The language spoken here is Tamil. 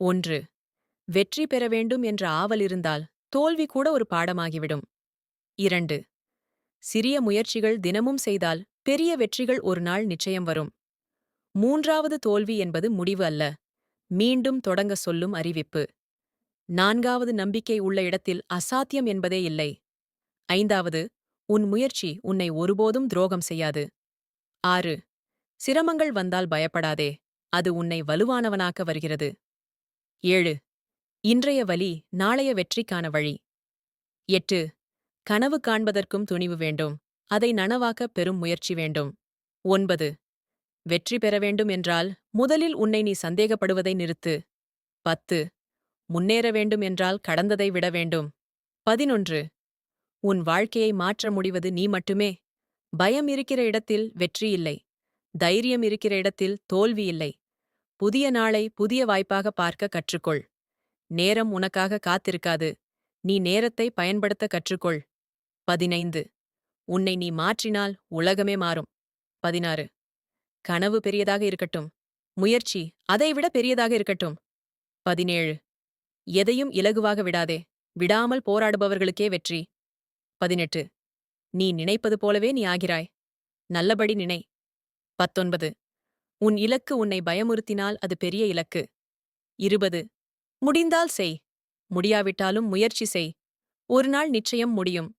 ஒன்று வெற்றி பெற வேண்டும் என்ற ஆவல் இருந்தால் தோல்வி கூட ஒரு பாடமாகிவிடும். இரண்டு சிறிய முயற்சிகள் தினமும் செய்தால் பெரிய வெற்றிகள் ஒரு நாள் நிச்சயம் வரும். மூன்றாவது தோல்வி என்பது முடிவு அல்ல மீண்டும் தொடங்க சொல்லும் அறிவிப்பு. நான்காவது நம்பிக்கை உள்ள இடத்தில் அசாத்தியம் என்பதே இல்லை. ஐந்தாவது உன் முயற்சி உன்னை ஒருபோதும் துரோகம் செய்யாது. ஆறு சிரமங்கள் வந்தால் பயப்படாதே அது உன்னை வலுவானவனாக்க வருகிறது. ஏழு. இன்றைய வழி நாளைய வெற்றிக்கான வழி. எட்டு. கனவு காண்பதற்கும் துணிவு வேண்டும். அதை நனவாக்க பெரும் முயற்சி வேண்டும். ஒன்பது. வெற்றி பெற வேண்டும் என்றால் முதலில் உன்னை நீ சந்தேகப்படுவதை நிறுத்து. பத்து. முன்னேற வேண்டும் என்றால் கடந்ததை விட வேண்டும். பதினொன்று. உன் வாழ்க்கையை மாற்ற முடிவது நீ மட்டுமே. பயம் இருக்கிற இடத்தில் வெற்றி இல்லை. தைரியம் இருக்கிற இடத்தில் தோல்வி இல்லை. புதிய நாளை புதிய வாய்ப்பாக பார்க்க கற்றுக்கொள். நேரம் உனக்காக காத்திருக்காது. நீ நேரத்தை பயன்படுத்த கற்றுக்கொள். பதினைந்து. உன்னை நீ மாற்றினால் உலகமே மாறும். பதினாறு. கனவு பெரியதாக இருக்கட்டும். முயற்சி அதைவிட பெரியதாக இருக்கட்டும். பதினேழு. எதையும் இலகுவாக விடாதே. விடாமல் போராடுபவர்களுக்கே வெற்றி. பதினெட்டு. நீ நினைப்பது போலவே நீ ஆகிறாய். நல்லபடி நினை. பத்தொன்பது. உன் இலக்கு உன்னை பயமுறுத்தினால் அது பெரிய இலக்கு. இருபது. முடிந்தால் செய். முடியாவிட்டாலும் முயற்சி செய். ஒரு நாள் நிச்சயம் முடியும்.